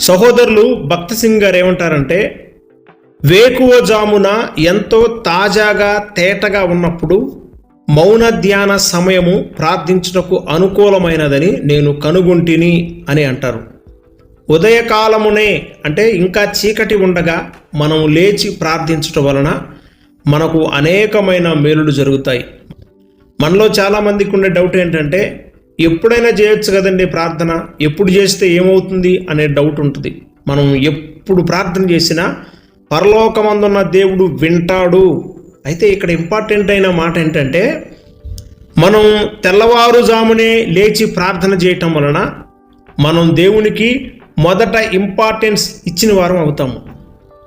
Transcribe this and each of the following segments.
సహోదరులు భక్త సింగ్ గారు ఏమంటారంటే వేకువ జామున ఎంతో తాజాగా తేటగా ఉన్నప్పుడు మౌన ధ్యాన సమయము ప్రార్థించుటకు అనుకూలమైనదని నేను కనుగొంటిని అని అంటారు. ఉదయకాలమునే అంటే ఇంకా చీకటి ఉండగా మనం లేచి ప్రార్థించటం వలన మనకు అనేకమైన మేలులు జరుగుతాయి. మనలో చాలామందికి ఉండే డౌట్ ఏంటంటే ఎప్పుడైనా చేయొచ్చు కదండి ప్రార్థన? ఎప్పుడు చేస్తే ఏమవుతుంది అనే డౌట్ ఉంటుంది. మనం ఎప్పుడు ప్రార్థన చేసినా పరలోకమందున్న దేవుడు వింటాడు. అయితే ఇక్కడ ఇంపార్టెంట్ అయిన మాట ఏంటంటే మనం తెల్లవారుజామునే లేచి ప్రార్థన చేయటం వలన మనం దేవునికి మొదట ఇంపార్టెన్స్ ఇచ్చిన వారం అవుతాము.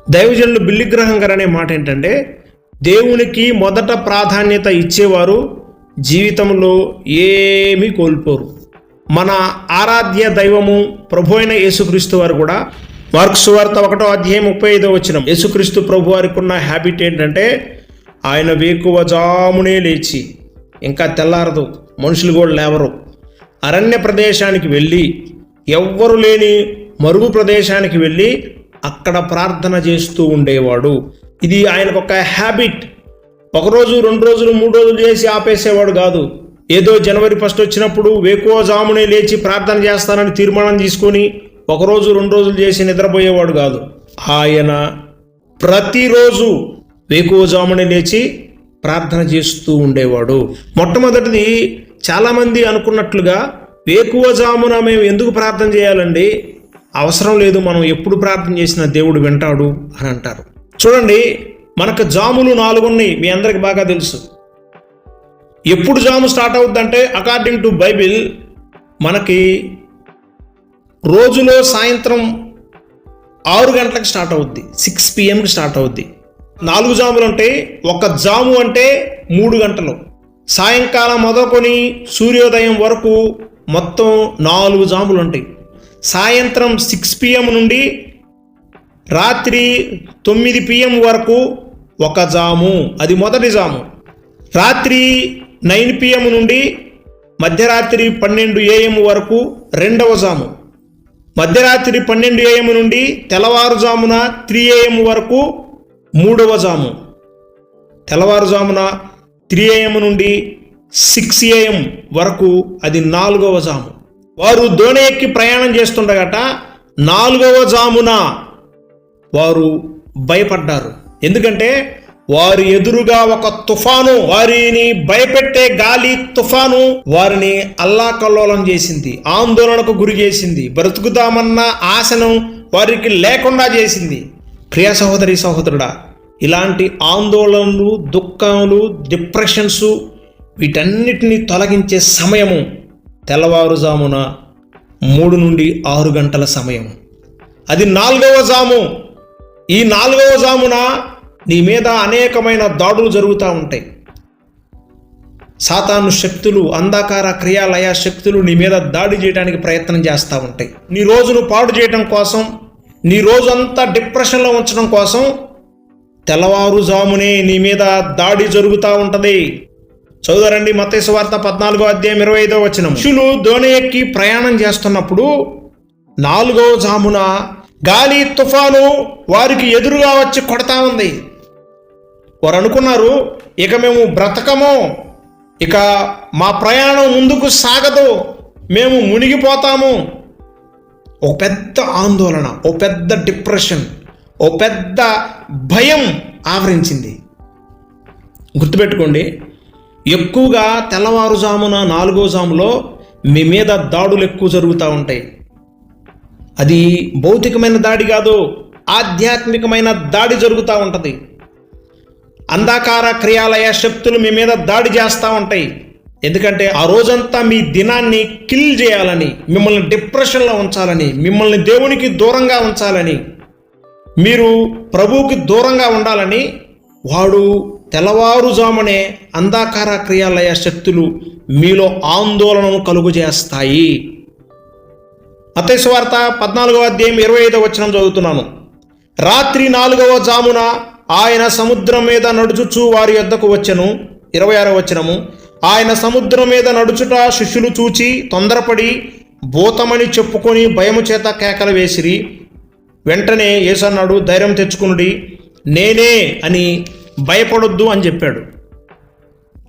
దైవజనులు బిల్లిగ్రహం గారు అనే మాట ఏంటంటే దేవునికి మొదట ప్రాధాన్యత ఇచ్చేవారు జీవితంలో ఏమీ కోల్పోరు. మన ఆరాధ్య దైవము ప్రభు అయిన యేసుక్రీస్తు వారు కూడా మార్క్స్ వార్త ఒకటో అధ్యాయం ముప్పై ఐదో వచ్చిన యేసుక్రీస్తు ప్రభు వారికి ఉన్న హ్యాబిట్ ఏంటంటే ఆయన వేకువ జామునే లేచి ఇంకా తెల్లారదు మనుషులు కూడా లేవరు. అరణ్య ప్రదేశానికి వెళ్ళి ఎవ్వరు లేని మరుగు ప్రదేశానికి వెళ్ళి అక్కడ ప్రార్థన చేస్తూ ఉండేవాడు. ఇది ఆయనకు ఒక హ్యాబిట్ ఒకరోజు రెండు రోజులు మూడు రోజులు చేసి ఆపేసేవాడు కాదు. ఏదో జనవరి ఫస్ట్ వచ్చినప్పుడు వేకువ జామునే లేచి ప్రార్థన చేస్తానని తీర్మానం తీసుకొని ఒకరోజు రెండు రోజులు చేసి నిద్రపోయేవాడు కాదు. ఆయన ప్రతిరోజు వేకువ జామునే లేచి ప్రార్థన చేస్తూ ఉండేవాడు. మొట్టమొదటిది చాలామంది అనుకున్నట్లుగా వేకువ జామున మేము ఎందుకు ప్రార్థన చేయాలండి? అవసరం లేదు మనం ఎప్పుడు ప్రార్థన చేసినా దేవుడు వింటాడు అని అంటారు. చూడండి మనకు జాములు నాలుగు ఉన్నాయి. మీ అందరికి బాగా తెలుసు. ఎప్పుడు జాము స్టార్ట్ అవుద్దంటే అకార్డింగ్ టు బైబిల్ మనకి రోజులో సాయంత్రం ఆరు గంటలకు స్టార్ట్ అవుద్ది. సిక్స్ పిఎంకి స్టార్ట్ అవుద్ది. నాలుగు జాములు ఉంటాయి ఒక జాము అంటే మూడు గంటలు. సాయంకాలం మొదలుకొని సూర్యోదయం వరకు మొత్తం నాలుగు జాములు ఉంటాయి. సాయంత్రం సిక్స్ పిఎం నుండి రాత్రి తొమ్మిది పిఎం వరకు ఒక జాము. అది మొదటి జాము. రాత్రి నైన్ పిఎం నుండి మధ్యరాత్రి పన్నెండు ఏఎం వరకు రెండవ జాము. మధ్యరాత్రి పన్నెండు ఏఎం నుండి తెల్లవారుజామున త్రీ ఏఎం వరకు మూడవ జాము. తెల్లవారుజామున త్రీ ఏఎం నుండి సిక్స్ ఏఎం వరకు అది నాలుగవ జాము. వారు దోణి ఎక్కి ప్రయాణం చేస్తుండగట నాలుగవ జామున వారు భయపడ్డారు. ఎందుకంటే వారి ఎదురుగా ఒక తుఫాను వారిని భయపెట్టే గాలి తుఫాను వారిని అల్లాకల్లోలం చేసింది ఆందోళనకు గురి చేసింది బ్రతుకుతామన్న ఆశను వారికి లేకుండా చేసింది. ప్రియ సహోదరి సహోదరుడా ఇలాంటి ఆందోళనలు దుఃఖములు డిప్రెషన్స్ వీటన్నిటిని తొలగించే సమయము తెల్లవారుజామున మూడు నుండి ఆరు గంటల సమయం అది నాలుగవ జాము. ఈ నాలుగవ జామున నీ మీద అనేకమైన దాడులు జరుగుతూ ఉంటాయి. సాతాను శక్తులు అంధకార క్రియాలయ శక్తులు నీ మీద దాడి చేయడానికి ప్రయత్నం చేస్తూ ఉంటాయి. నీ రోజును పాడు చేయడం కోసం నీ రోజంతా డిప్రెషన్లో ఉంచడం కోసం తెల్లవారుజామునే నీ మీద దాడి జరుగుతూ ఉంటుంది. చదువురండి మతేసు వార్త పద్నాలుగో అధ్యాయం ఇరవై ఐదో వచ్చిన మనుషులు దోణి ఎక్కి ప్రయాణం చేస్తున్నప్పుడు నాలుగో జామున గాలి తుఫాను వారికి ఎదురుగా వచ్చి కొడతా ఉంది. వారు అనుకున్నారు ఇక మేము బ్రతకము. ఇక మా ప్రయాణం ముందుకు సాగదు. మేము మునిగిపోతాము. ఓ పెద్ద ఆందోళన ఓ పెద్ద డిప్రెషన్ ఓ పెద్ద భయం ఆవరించింది. గుర్తుపెట్టుకోండి ఎక్కువగా తెల్లవారుజామున నాలుగో జాములో మీ మీద దాడులు ఎక్కువ జరుగుతూ ఉంటాయి. అది భౌతికమైన దాడి కాదు ఆధ్యాత్మికమైన దాడి జరుగుతూ ఉంటుంది. అంధకార క్రియాలయ శక్తులు మీ మీద దాడి చేస్తూ ఉంటాయి. ఎందుకంటే ఆ రోజంతా మీ దినాన్ని కిల్ చేయాలని మిమ్మల్ని డిప్రెషన్లో ఉంచాలని మిమ్మల్ని దేవునికి దూరంగా ఉంచాలని మీరు ప్రభువుకి దూరంగా ఉండాలని వాడు తెల్లవారుజామునే అంధకార క్రియాలయ శక్తులు మీలో ఆందోళనను కలుగు చేస్తాయి. వార్త పద్నాలుగవ అధ్యాయం ఇరవై ఐదవ వచనం చదువుతున్నాను. రాత్రి నాలుగవ జామున ఆయన సముద్రం మీద నడుచుచు వారి యొద్దకు వచ్చెను. ఇరవై ఆరవ వచనము. ఆయన సముద్రం మీద నడుచుట శిష్యులు చూచి తొందరపడి భూతమని చెప్పుకొని భయము చేత కేకలు వేసిరి. వెంటనే ఏసన్నాడు ధైర్యం తెచ్చుకునుడి. నేనే అని భయపడొద్దు అని చెప్పాడు.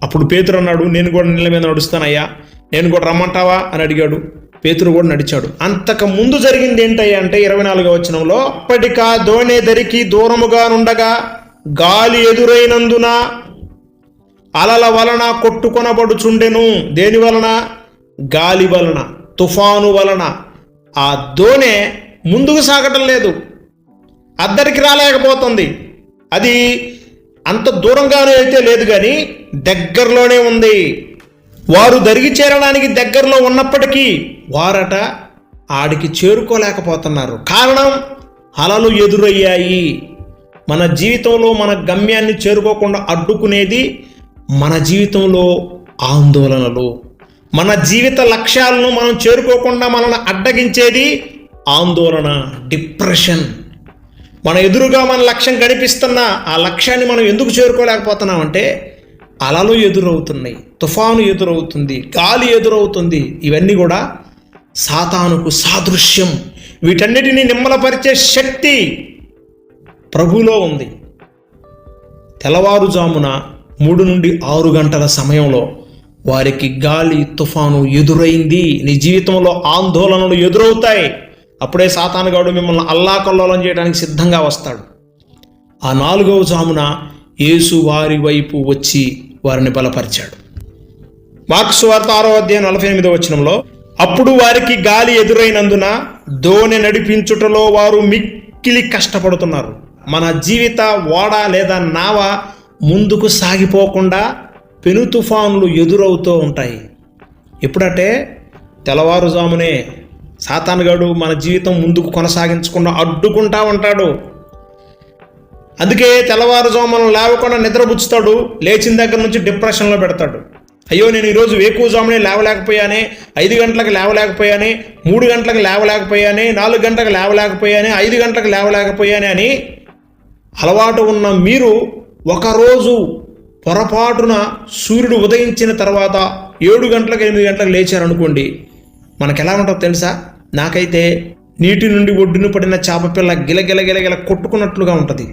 అప్పుడు పేతురు అన్నాడు నేను కూడా నీళ్ళ మీద నడుస్తానయ్యా. నేను కూడా రమ్మంటావా? అని అడిగాడు. పేతురు కూడా నడిచాడు. అంతకు ముందు జరిగింది ఏంటయ్యా అంటే ఇరవై నాలుగో వచనంలో అప్పటికా దోణి ధరికి దూరముగా నుండగా గాలి ఎదురైనందున అలల వలన కొట్టుకొనబడుచుండెను. దేని వలన? గాలి వలన తుఫాను వలన. ఆ దోణె ముందుకు సాగటం లేదు. అద్దరికి రాలేకపోతుంది. అది అంత దూరంగానే అయితే లేదు కానీ దగ్గరలోనే ఉంది. వారు దరిగి చేరడానికి దగ్గరలో ఉన్నప్పటికీ వారట ఆడికి చేరుకోలేకపోతున్నారు. కారణం అలలు ఎదురయ్యాయి. మన జీవితంలో మన గమ్యాన్ని చేరుకోకుండా అడ్డుకునేది మన జీవితంలో ఆందోళనలు. మన జీవిత లక్ష్యాలను మనం చేరుకోకుండా మనల్ని అడ్డగించేది ఆందోళన డిప్రెషన్. మన ఎదురుగా మన లక్ష్యం కనిపిస్తున్న ఆ లక్ష్యాన్ని మనం ఎందుకు చేరుకోలేకపోతున్నామంటే అలలు ఎదురవుతున్నాయి తుఫాను ఎదురవుతుంది గాలి ఎదురవుతుంది. ఇవన్నీ కూడా సాతానుకు సాదృశ్యం. వీటన్నిటిని నిమ్మలపరిచే శక్తి ప్రభులో ఉంది. తెల్లవారుజామున మూడు నుండి ఆరు గంటల సమయంలో వారికి గాలి తుఫాను ఎదురైంది. నీ జీవితంలో ఆందోళనలు ఎదురవుతాయి. అప్పుడే సాతానుగాడు మిమ్మల్ని అల్లాకల్లోలం చేయడానికి సిద్ధంగా వస్తాడు. ఆ నాలుగవ జామున యేసు వారి వైపు వచ్చి వారిని బలపరిచాడు. మార్క్స్ వార్త ఆరో అధ్యాయం నలభై ఎనిమిదో వచనంలో అప్పుడు వారికి గాలి ఎదురైనందున దోణి నడిపించుటలో వారు మిక్కిలి కష్టపడుతున్నారు. మన జీవిత ఓడ లేదా నావ ముందుకు సాగిపోకుండా పెను తుఫానులు ఎదురవుతూ ఉంటాయి. ఎప్పుడంటే తెల్లవారుజామునే సాతానుగాడు మన జీవితం ముందుకు కొనసాగించకుండా అడ్డుకుంటా ఉంటాడు. అందుకే తెల్లవారుజామున లేవకుండా నిద్రపుచ్చుతాడు లేచిన దగ్గర నుంచి డిప్రెషన్లో పెడతాడు. అయ్యో నేను ఈరోజు వేకువజామునే లేవలేకపోయానే ఐదు గంటలకు లేవలేకపోయానే మూడు గంటలకు లేవలేకపోయానే నాలుగు గంటలకు లేవలేకపోయానే ఐదు గంటలకు లేవలేకపోయానే అని అలవాటు ఉన్న మీరు ఒకరోజు పొరపాటున సూర్యుడు ఉదయించిన తర్వాత ఏడు గంటలకు ఎనిమిది గంటలకు లేచారనుకోండి మనకు ఎలా ఉంటుందో తెలుసా? నాకైతే నీటి నుండి ఒడ్డున పడిన చేపపిల్ల గిలగిలగిలగిల కొట్టుకున్నట్లుగా ఉంటుంది.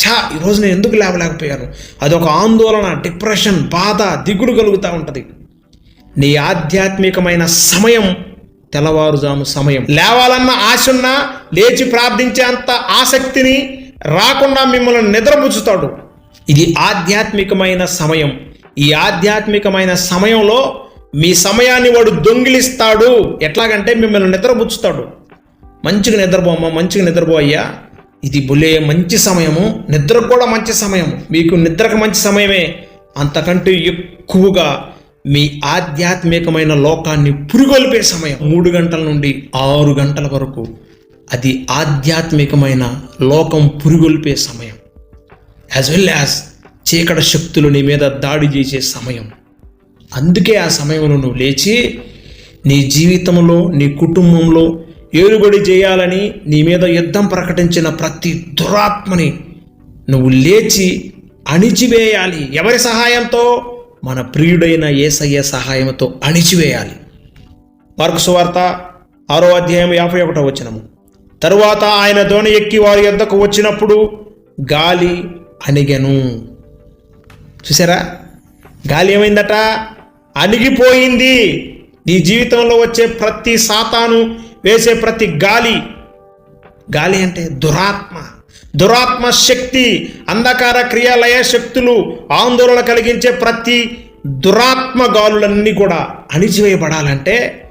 ఛా ఈరోజు నేను ఎందుకు లేవలేకపోయాను అదొక ఆందోళన డిప్రెషన్ బాధ దిగులు కలుగుతూ ఉంటుంది. నీ ఆధ్యాత్మికమైన సమయం తెల్లవారుజాము సమయం. లేవాలన్న ఆశున్నా లేచి ప్రార్థించే అంత ఆసక్తిని రాకుండా మిమ్మల్ని నిద్రపుచ్చుతాడు. ఇది ఆధ్యాత్మికమైన సమయం. ఈ ఆధ్యాత్మికమైన సమయంలో మీ సమయాన్ని వాడు దొంగిలిస్తాడు. ఎట్లాగంటే మిమ్మల్ని నిద్రపుచ్చుతాడు. మంచిగా నిద్రపోమ్మా మంచిగా నిద్రపోయ్యా. ఇది బులే మంచి సమయము నిద్రకు కూడా మంచి సమయం మీకు నిద్రకు మంచి సమయమే. అంతకంటే ఎక్కువగా మీ ఆధ్యాత్మికమైన లోకాన్ని పురుగొల్పే సమయం. మూడు గంటల నుండి ఆరు గంటల వరకు అది ఆధ్యాత్మికమైన లోకం పురుగొల్పే సమయం. యాజ్ వెల్ యాజ్ చీకట శక్తులు నీ మీద దాడి చేసే సమయం. అందుకే ఆ సమయంలో నువ్వు లేచి నీ జీవితంలో నీ కుటుంబంలో ఏలుబడి చేయాలని నీ మీద యుద్ధం ప్రకటించిన ప్రతి దురాత్మని నువ్వు లేచి అణిచివేయాలి. ఎవరి సహాయంతో? మన ప్రియుడైన ఏసయ్య సహాయంతో అణిచివేయాలి. మార్కు సువార్త ఆరో అధ్యాయం యాభై ఒకటో వచనము. తరువాత ఆయన దోణి ఎక్కి వారి యొద్దకు వచ్చినప్పుడు గాలి అణిగెను. చూసారా గాలి ఏమైందట? అణిగిపోయింది. నీ జీవితంలో వచ్చే ప్రతి సాతాను వేసే ప్రతి గాలి. గాలి అంటే దురాత్మ. దురాత్మ శక్తి అంధకార క్రియాలయ శక్తులు ఆందోళన కలిగించే ప్రతి దురాత్మ గాలులన్నీ కూడా అణిచివేయబడాలంటే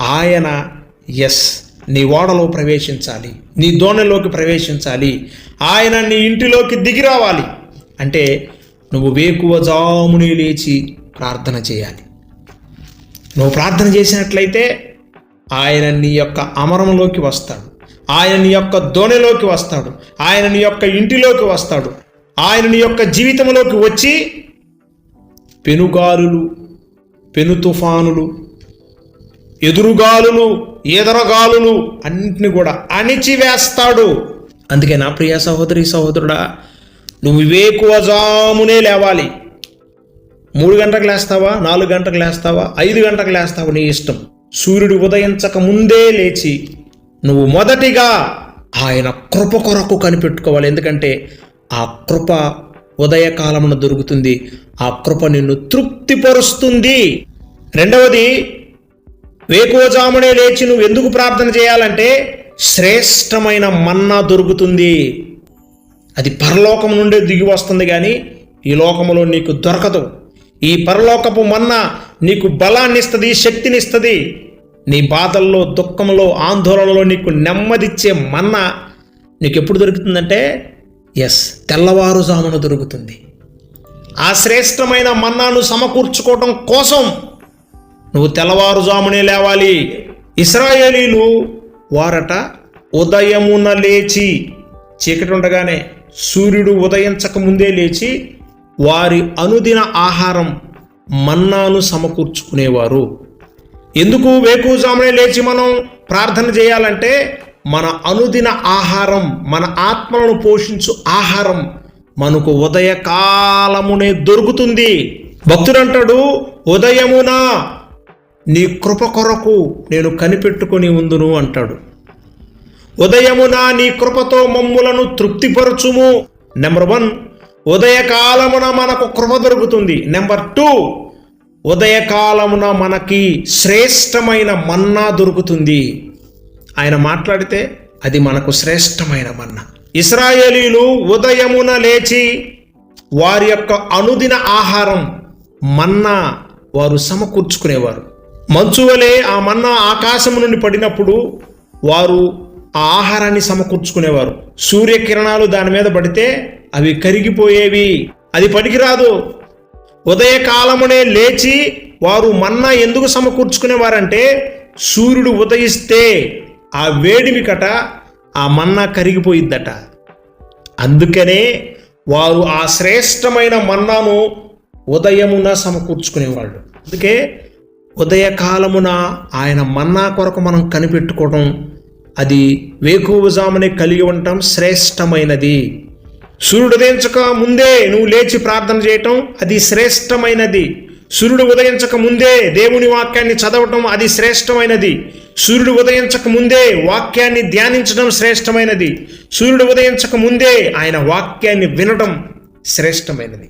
ఆయన ఎస్ నీ ఓడలో ప్రవేశించాలి నీ దోణలోకి ప్రవేశించాలి ఆయన నీ ఇంటిలోకి దిగి రావాలి. అంటే నువ్వు వేకువజాముని లేచి ప్రార్థన చేయాలి. నువ్వు ప్రార్థన చేసినట్లయితే ఆయన నీ యొక్క అమరంలోకి వస్తాడు. ఆయన నీ యొక్క దోణిలోకి వస్తాడు. ఆయన నీ యొక్క ఇంటిలోకి వస్తాడు. ఆయన నీ యొక్క జీవితంలోకి వచ్చి పెనుగాలులు పెను తుఫానులు ఎదురుగాలులు ఎదరగాలులు అన్నింటిని కూడా అణిచివేస్తాడు. అందుకే నా ప్రియ సహోదరి సహోదరుడా నువ్వు వివేకువజామునే లేవాలి. మూడు గంటలకు లేస్తావా? నాలుగు గంటలకు లేస్తావా? ఐదు గంటలకు లేస్తావా? నీ ఇష్టం. సూర్యుడు ఉదయించక ముందే లేచి నువ్వు మొదటిగా ఆయన కృప కొరకు కనిపెట్టుకోవాలి. ఎందుకంటే ఆ కృప ఉదయకాలమున దొరుకుతుంది. ఆ కృప నిన్ను తృప్తిపరుస్తుంది. రెండవది వేకువజామునే లేచి నువ్వు ఎందుకు ప్రార్థన చేయాలంటే శ్రేష్టమైన మన్నా దొరుకుతుంది. అది పరలోకం నుండే దిగి వస్తుంది కానీ ఈ లోకములో నీకు దొరకదు. ఈ పరలోకపు మన్నా నీకు బలాన్ని ఇస్తుంది శక్తినిస్తుంది. నీ బాధల్లో దుఃఖంలో ఆందోళనలో నీకు నెమ్మదిచ్చే మన్న నీకు ఎప్పుడు దొరుకుతుందంటే? ఎస్ తెల్లవారుజామున దొరుకుతుంది. ఆ శ్రేష్టమైన మన్నాను సమకూర్చుకోవటం కోసం నువ్వు తెల్లవారుజామునే లేవాలి. ఇస్రాయేలీలు వారట ఉదయమున లేచి చీకటి ఉండగానే సూర్యుడు ఉదయించక ముందే లేచి వారి అనుదిన ఆహారం మన్నాను సమకూర్చుకునేవారు. ఎందుకు? వేకుజామునే లేచి మనం ప్రార్థన చేయాలంటే మన అనుదిన ఆహారం మన ఆత్మలను పోషించు ఆహారం మనకు ఉదయకాలమునే దొరుకుతుంది. భక్తుడంటాడు ఉదయమున నీ కృప కొరకు నేను కనిపెట్టుకొని ఉందును అంటాడు. ఉదయమున నీ కృపతో మమ్ములను తృప్తిపరచుము. నెంబర్ వన్ ఉదయకాలమున మనకు కృప దొరుకుతుంది. నెంబర్ టూ ఉదయకాలమున మనకి శ్రేష్టమైన మన్నా దొరుకుతుంది. ఆయన మాట్లాడితే అది మనకు శ్రేష్టమైన మన్నా. ఇస్రాయేలీలు ఉదయమున లేచి వారి యొక్క అనుదిన ఆహారం మన్నా వారు సమకూర్చుకునేవారు. మంచువలే ఆ మన్నా ఆకాశము నుండి పడినప్పుడు వారు ఆహారాన్ని సమకూర్చుకునేవారు. సూర్యకిరణాలు దాని మీద పడితే అవి కరిగిపోయేవి. అది పనికిరాదు. ఉదయకాలమునే లేచి వారు మన్నా ఎందుకు సమకూర్చుకునేవారంటే సూర్యుడు ఉదయిస్తే ఆ వేడిమికట ఆ మన్నా కరిగిపోయిద్దట. అందుకనే వారు ఆ శ్రేష్టమైన మన్నాను ఉదయమున సమకూర్చుకునేవాళ్ళు. అందుకే ఉదయకాలమున ఆయన మన్నా కొరకు మనం కనిపెట్టుకోవడం అది వేకువజామునే కలిగి ఉండటం శ్రేష్టమైనది. సూర్యుడు ఉదయించక ముందే నువ్వు లేచి ప్రార్థన చేయటం అది శ్రేష్టమైనది. సూర్యుడు ఉదయించక ముందే దేవుని వాక్యాన్ని చదవటం అది శ్రేష్టమైనది. సూర్యుడు ఉదయించక ముందే వాక్యాన్ని ధ్యానించడం శ్రేష్టమైనది. సూర్యుడు ఉదయించక ముందే ఆయన వాక్యాన్ని వినటం శ్రేష్టమైనది.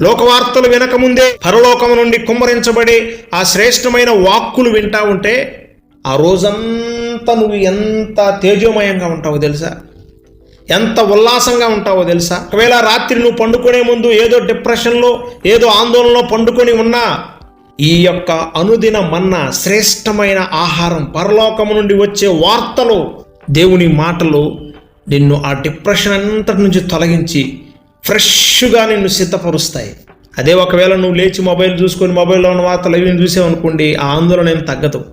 లోకవార్తలు వినకముందే పరలోకము నుండి కుమ్మరించబడి ఆ శ్రేష్టమైన వాక్కులు వింటా ఉంటే ఆ రోజంతా నువ్వు ఎంత తేజోమయంగా ఉంటావో తెలుసా? ఎంత ఉల్లాసంగా ఉంటావో తెలుసా? ఒకవేళ రాత్రి నువ్వు పండుకునే ముందు ఏదో డిప్రెషన్లో ఏదో ఆందోళనలో పండుకొని ఉన్నా ఈ యొక్క అనుదిన మన్న శ్రేష్టమైన ఆహారం పరలోకము నుండి వచ్చే వార్తలు దేవుని మాటలు నిన్ను ఆ డిప్రెషన్ అంతటి నుంచి తొలగించి ఫ్రెష్గా నిన్ను సిద్ధపరుస్తాయి. అదే ఒకవేళ నువ్వు లేచి మొబైల్ చూసుకొని మొబైల్లో ఉన్న వార్తలు అవి చూసావనుకోండి ఆ ఆందోళన ఏం తగ్గదు.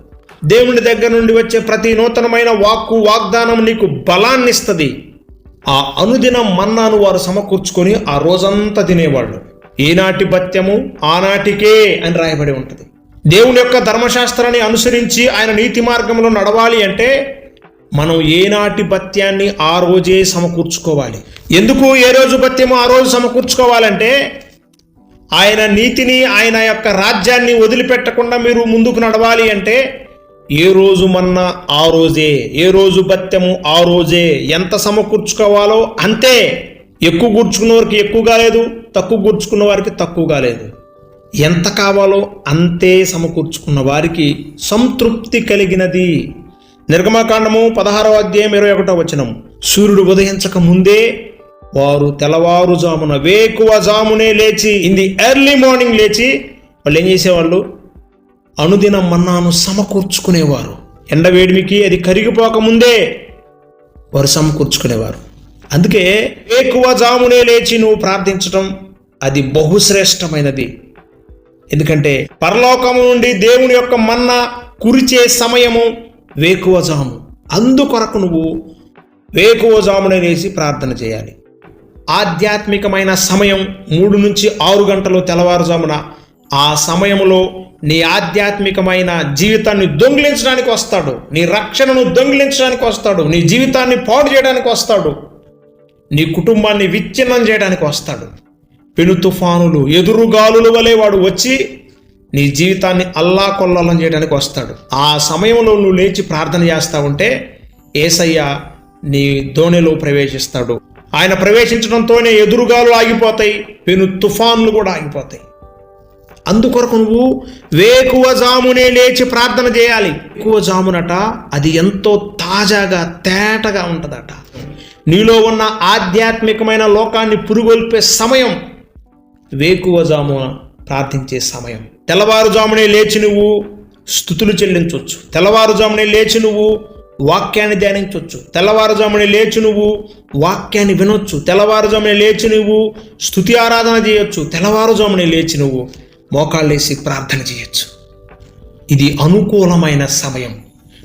దేవుని దగ్గర నుండి వచ్చే ప్రతి నూతనమైన వాక్కు వాగ్దానం నీకు బలాన్ని ఇస్తుంది ఆ అనుదిన మన్నాను వారు సమకూర్చుకొని ఆ రోజంతా తినేవాళ్ళు. ఈనాటి భత్యము ఆనాటికే అని రాయబడి ఉంటుంది. దేవుని యొక్క ధర్మశాస్త్రాన్ని అనుసరించి ఆయన నీతి మార్గంలో నడవాలి అంటే మనం ఏనాటి భత్యాన్ని ఆ రోజే సమకూర్చుకోవాలి. ఎందుకు ఏ రోజు భత్యము ఆ రోజు సమకూర్చుకోవాలంటే ఆయన నీతిని ఆయన యొక్క రాజ్యాన్ని వదిలిపెట్టకుండా మీరు ముందుకు నడవాలి అంటే ఏ రోజు మన్నా ఆ రోజే ఏ రోజు భత్యము ఆ రోజే ఎంత సమకూర్చుకోవాలో అంతే. ఎక్కువ కూర్చుకున్న వారికి ఎక్కువ కాలేదు తక్కువ కూర్చుకున్న వారికి తక్కువ కాలేదు. ఎంత కావాలో అంతే సమకూర్చుకున్న వారికి సంతృప్తి కలిగినది. నిర్గమకాండము పదహారవ అధ్యాయం ఇరవై ఒకటో వచనం. సూర్యుడు ఉదయించక ముందే వారు తెల్లవారుజామున వేకువ జామునే లేచి ఇన్ ది ఎర్లీ మార్నింగ్ లేచి వాళ్ళు ఏం చేసేవాళ్ళు? అనుదిన మన్నాను సమకూర్చుకునేవారు. ఎండవేడిమికి అది కరిగిపోక ముందే వారు సమకూర్చుకునేవారు అందుకే ఎక్కువ జామునే లేచి నువ్వు ప్రార్థించటం అది బహుశ్రేష్టమైనది. ఎందుకంటే పరలోకము నుండి దేవుని యొక్క మన్న కురిచే సమయము వేకువజాము అందుకొరకు నువ్వు వేకువజామునే లేచి ప్రార్థన చేయాలి. ఆధ్యాత్మికమైన సమయం మూడు నుంచి ఆరు గంటలు తెల్లవారుజామున ఆ సమయంలో నీ ఆధ్యాత్మికమైన జీవితాన్ని దొంగిలించడానికి వస్తాడు. నీ రక్షణను దొంగిలించడానికి వస్తాడు. నీ జీవితాన్ని పాడు చేయడానికి వస్తాడు. నీ కుటుంబాన్ని విచ్ఛిన్నం చేయడానికి వస్తాడు. పెను తుఫానులు ఎదురుగాలుల వలె వాడు వచ్చి నీ జీవితాన్ని అల్లాకొల్లం చేయడానికి వస్తాడు. ఆ సమయంలో నువ్వు లేచి ప్రార్థన చేస్తా ఉంటే ఏసయ్య నీ దోణిలో ప్రవేశిస్తాడు. ఆయన ప్రవేశించడంతోనే ఎదురుగాలు ఆగిపోతాయి పెను తుఫాన్లు కూడా ఆగిపోతాయి. అందుకొరకు నువ్వు వేకువజామునే లేచి ప్రార్థన చేయాలి. ఎక్కువ జామునట అది ఎంతో తాజాగా తేటగా ఉంటుందట. నీలో ఉన్న ఆధ్యాత్మికమైన లోకాన్ని పురుగొల్పే సమయం వేకువజామున ప్రార్థించే సమయం. తెల్లవారుజామునే లేచి నువ్వు స్థుతులు చెల్లించవచ్చు తెల్లవారుజామునే లేచి నువ్వు వాక్యాన్ని ధ్యానించవచ్చు తెల్లవారుజామునే లేచి నువ్వు వాక్యాన్ని వినొచ్చు. తెల్లవారుజామునే లేచి నువ్వు స్థుతి ఆరాధన చేయొచ్చు. తెల్లవారుజామునే లేచి నువ్వు మోకాళ్ళేసి ప్రార్థన చేయొచ్చు. ఇది అనుకూలమైన సమయం.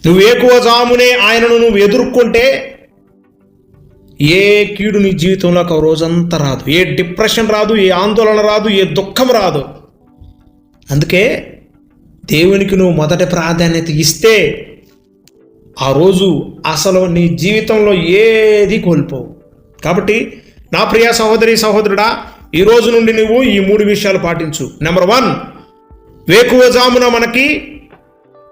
నువ్వు ఎక్కువజామునే ఆయనను నువ్వు ఎదుర్కొంటే ఏ కీడు నీ జీవితంలోకి ఒక రోజంతా రాదు. ఏ డిప్రెషన్ రాదు ఏ ఆందోళన రాదు ఏ దుఃఖం రాదు. అందుకే దేవునికి నువ్వు మొదటి ప్రాధాన్యత ఇస్తే ఆ రోజు అసలు నీ జీవితంలో ఏది కోల్పోవు. కాబట్టి నా ప్రియ సహోదరి సహోదరుడా ఈ రోజు నుండి నువ్వు ఈ మూడు విషయాలు పాటించు. నెంబర్ వన్ వేకువజామున మనకి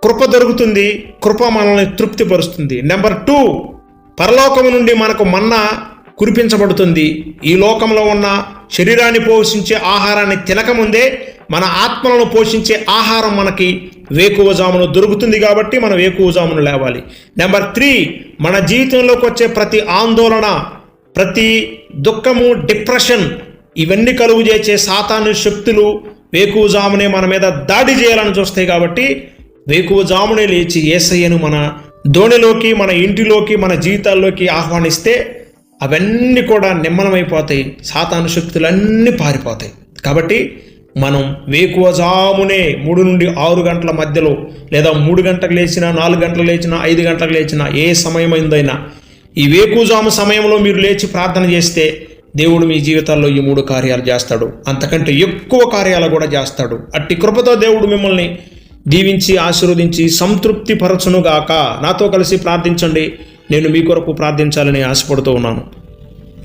కృప దొరుకుతుంది కృప మనల్ని తృప్తిపరుస్తుంది. నెంబర్ టూ పరలోకము నుండి మనకు మన్నా కురిపించబడుతుంది. ఈ లోకంలో ఉన్న శరీరాన్ని పోషించే ఆహారాన్ని తినకముందే మన ఆత్మలను పోషించే ఆహారం మనకి వేకువజామును దొరుకుతుంది కాబట్టి మనం వేకువజామును లేవాలి. నెంబర్ త్రీ మన జీవితంలోకి వచ్చే ప్రతి ఆందోళన ప్రతి దుఃఖము డిప్రెషన్ ఇవన్నీ కలుగు చేసే సాతాను శక్తులు వేకువజామునే మన మీద దాడి చేయాలని చూస్తాయి కాబట్టి వేకువజామునే లేచి ఏసయ్యను మన దోణిలోకి మన ఇంటిలోకి మన జీవితాల్లోకి ఆహ్వానిస్తే అవన్నీ కూడా నిమ్మనమైపోతాయి సాతాను శక్తులన్నీ పారిపోతాయి. కాబట్టి మనం వేకువజామునే మూడు నుండి ఆరు గంటల మధ్యలో లేదా మూడు గంటలకు లేచినా నాలుగు గంటలకు లేచినా ఐదు గంటలకు లేచినా ఏ సమయమైందైనా ఈ వేకుజాము సమయంలో మీరు లేచి ప్రార్థన చేస్తే దేవుడు మీ జీవితాల్లో ఈ మూడు కార్యాలు చేస్తాడు. అంతకంటే ఎక్కువ కార్యాలు కూడా చేస్తాడు. అట్టి కృపతో దేవుడు మిమ్మల్ని దీవించి ఆశీర్వదించి సంతృప్తి పరచునుగాక నాతో కలిసి ప్రార్థించండి. నేను మీ కొరకు ప్రార్థించాలని ఆశపడుతూ ఉన్నాను.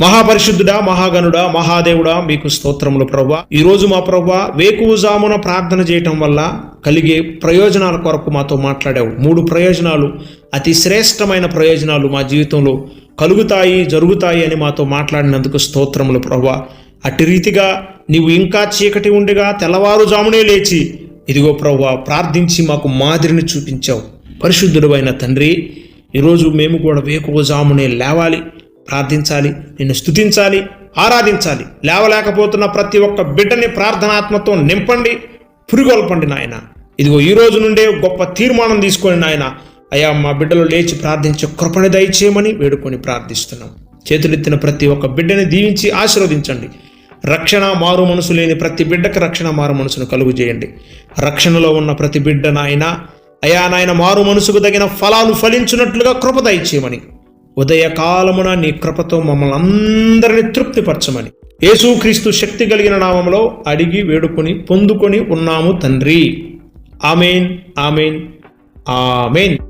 మహాపరిశుద్ధుడా మహాగనుడా మహాదేవుడా మీకు స్తోత్రములు ప్రభా ఈరోజు మా ప్రభా వేకువజామున ప్రార్థన చేయటం వల్ల కలిగే ప్రయోజనాల కొరకు మాతో మాట్లాడావు. మూడు ప్రయోజనాలు అతి శ్రేష్టమైన ప్రయోజనాలు మా జీవితంలో కలుగుతాయి జరుగుతాయి అని మాతో మాట్లాడినందుకు స్తోత్రములు ప్రభా అట్టి రీతిగా నీవు ఇంకా చీకటి ఉండగా తెల్లవారుజామునే లేచి ఇదిగో ప్రభా ప్రార్థించి మాకు మాదిరిని చూపించావు. పరిశుద్ధుడు అయిన తండ్రి ఈరోజు మేము కూడా వేకువజామునే లేవాలి ప్రార్థించాలి నిన్ను స్తుతించాలి ఆరాధించాలి. లేవలేకపోతున్న ప్రతి ఒక్క బిడ్డని ప్రార్థనాత్మతో నింపండి పురిగొల్పండి నాయన. ఇదిగో ఈ రోజు నుండే గొప్ప తీర్మానం తీసుకొని నాయన అయ్యా మా బిడ్డలు లేచి ప్రార్థించే కృపణ దయచేయమని వేడుకొని ప్రార్థిస్తున్నాం. చేతులెత్తిన ప్రతి ఒక్క బిడ్డని దీవించి ఆశీర్వదించండి. రక్షణ మారు మనసు లేని ప్రతి బిడ్డకు రక్షణ మారు మనసును కలుగు చేయండి. రక్షణలో ఉన్న ప్రతి బిడ్డ నాయన అయా నాయన మారు మనసుకు తగిన ఫలాలు ఫలించినట్లుగా కృప దయచేయమని. ఉదయకాలమున నీ కృపతో మమ్మల్ని అందరినీ తృప్తిపరచమని. యేసుక్రీస్తు శక్తి కలిగిన నామంలో అడిగి వేడుకొని పొందుకొని ఉన్నాము తండ్రి. Amen amen. Ah, amen